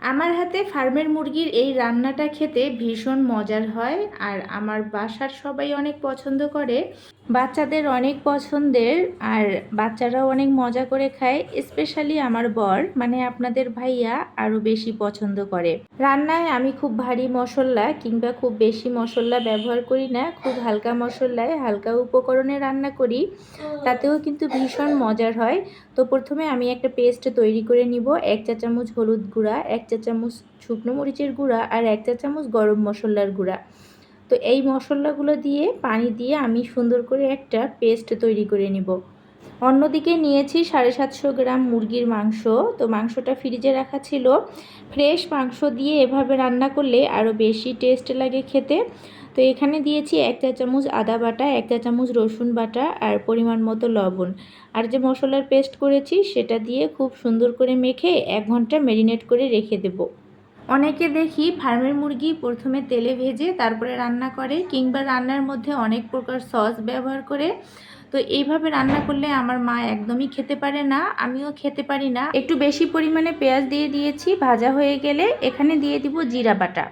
আমার হাতে ফার্মের মুরগির এই রান্নাটা খেতে ভীষণ মজার হয় আর আমার বাসার সবাই অনেক পছন্দ করে, বাচ্চাদের অনেক পছন্দের আর বাচ্চারাও অনেক মজা করে খায় স্পেশালি আমার বর মানে আপনাদের ভাইয়া আরও বেশি পছন্দ করে। রান্নায় আমি খুব ভারী মশলা কিংবা খুব বেশি মশলা ব্যবহার করি না, খুব হালকা মশলায় হালকা উপকরণে রান্না করি, তাতেও কিন্তু ভীষণ মজার হয়। তো প্রথমে আমি একটা পেস্ট তৈরি করে নিব, এক চা চামচ হলুদ গুঁড়া, এক চা চামচ শুকনো মরিচের গুঁড়া আর এক চা চামচ গরম মশলার গুঁড়া। তো এই মশলাগুলো দিয়ে, পানি দিয়ে আমি সুন্দর করে একটা পেস্ট তৈরি করে নিব। অন্যদিকে নিয়েছি সাড়ে সাতশো গ্রাম মুরগির মাংস। তো মাংসটা ফ্রিজে রাখা ছিল। ফ্রেশ মাংস দিয়ে এভাবে রান্না করলে আরও বেশি টেস্ট লাগে খেতে। তো এখানে দিয়েছি এক চা চামচ আদা বাটা, এক চা চামচ রসুন বাটা আর পরিমাণ মতো লবণ। আর যে মশলার পেস্ট করেছি সেটা দিয়ে খুব সুন্দর করে মেখে এক ঘণ্টা ম্যারিনেট করে রেখে দেবো। অনেকে দেখি ফার্মের মুরগি প্রথমে তেলে ভেজে তারপরে রান্না করে কিংবা রান্নার মধ্যে অনেক প্রকার সস ব্যবহার করে। তো এইভাবে রান্না করলে আমার মা একদমই খেতে পারে না, আমিও খেতে পারি না। একটু বেশি পরিমাণে পেঁয়াজ দিয়ে দিয়েছি, ভাজা হয়ে গেলে এখানে দিয়ে দিব জিরা বাটা।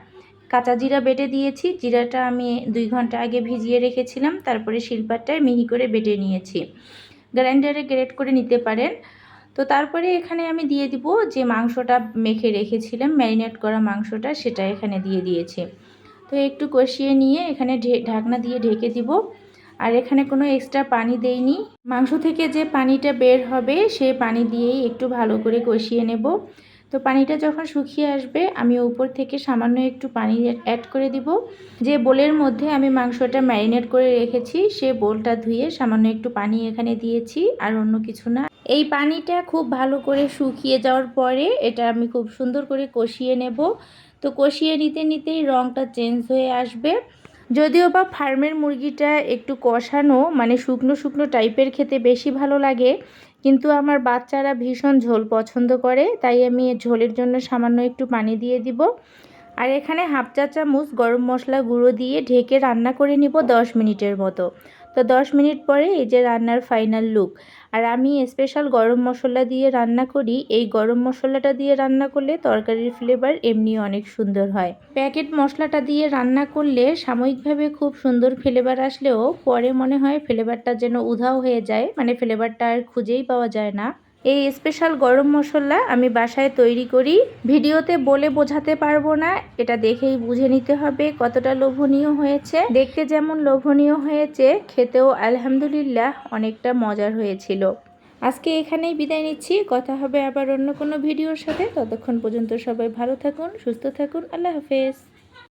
কাঁচা জিরা বেটে দিয়েছি। জিরাটা আমি দুই ঘণ্টা আগে ভিজিয়ে রেখেছিলাম, তারপরে শিলপাটায় মিহি করে বেটে নিয়েছি। গ্রাইন্ডারে গ্রেট করে নিতে পারেন। তো তারপরে এখানে আমি দিয়ে দিব যে মাংসটা মেখে রেখেছিলাম, ম্যারিনেট করা মাংসটা, সেটা এখানে দিয়ে দিয়েছি। তো একটু কষিয়ে নিয়ে এখানে ঢাকনা দিয়ে ঢেকে দিব। আর এখানে কোনো এক্সট্রা পানি দেইনি। মাংস থেকে যে পানিটা বের হবে, সে পানি দিয়েই একটু ভালো করে কষিয়ে নেব। তো পানিটা যখন শুকিয়ে আসবে, আমি উপর থেকে সামান্য একটু পানি অ্যাড করে দিব। যে বোলের মধ্যে আমি মাংসটা ম্যারিনেট করে রেখেছি, সে বোলটা ধুয়ে সামান্য একটু পানি এখানে দিয়েছি আর অন্য কিছু না। এই পানিটা খুব ভালো করে শুকিয়ে যাওয়ার পরে এটা আমি খুব সুন্দর করে কষিয়ে নেব। তো কষিয়ে নিতে নিতেই রঙটা চেঞ্জ হয়ে আসবে। যদিও বা ফার্মের মুরগিটা একটু কষানো মানে শুকনো শুকনো টাইপের খেতে বেশি ভালো লাগে, কিন্তু আমার বাচ্চারা ভীষণ ঝোল পছন্দ করে, তাই আমি ঝোলের জন্য সামান্য একটু পানি দিয়ে দিব। আর এখানে হাফ চা চামচ গরম মশলা গুঁড়ো দিয়ে ঢেকে রান্না করে নিব দশ মিনিটের মতো। তো দশ মিনিট পরে এই যে রান্নার ফাইনাল লুক আর আমি স্পেশাল গরম মশলা দিয়ে রান্না করি। এই গরম মশলাটা দিয়ে রান্না করলে তরকারির ফ্লেভার এমনি অনেক সুন্দর হয়। প্যাকেট মশলাটা দিয়ে রান্না করলে সাময়িকভাবে খুব সুন্দর ফ্লেভার আসলেও পরে মনে হয় ফ্লেভারটা যেন উধাও হয়ে যায়। মানে ফ্লেভারটা আর খুঁজেই পাওয়া যায় না। এই স্পেশাল গরম মশলা আমি বাসায় তৈরি করি। ভিডিওতে বলে বোঝাতে পারব না, এটা দেখেই বুঝে নিতে হবে কতটা লোভনীয় হয়েছে। দেখতে যেমন লোভনীয় হয়েছে, খেতেও আলহামদুলিল্লাহ অনেকটা মজার হয়েছিল। আজকে এখানেই বিদায় নিচ্ছি, কথা হবে আবার অন্য কোনো ভিডিওর সাথে। ততক্ষণ পর্যন্ত সবাই ভালো থাকুন, সুস্থ থাকুন, আল্লাহ হাফেজ।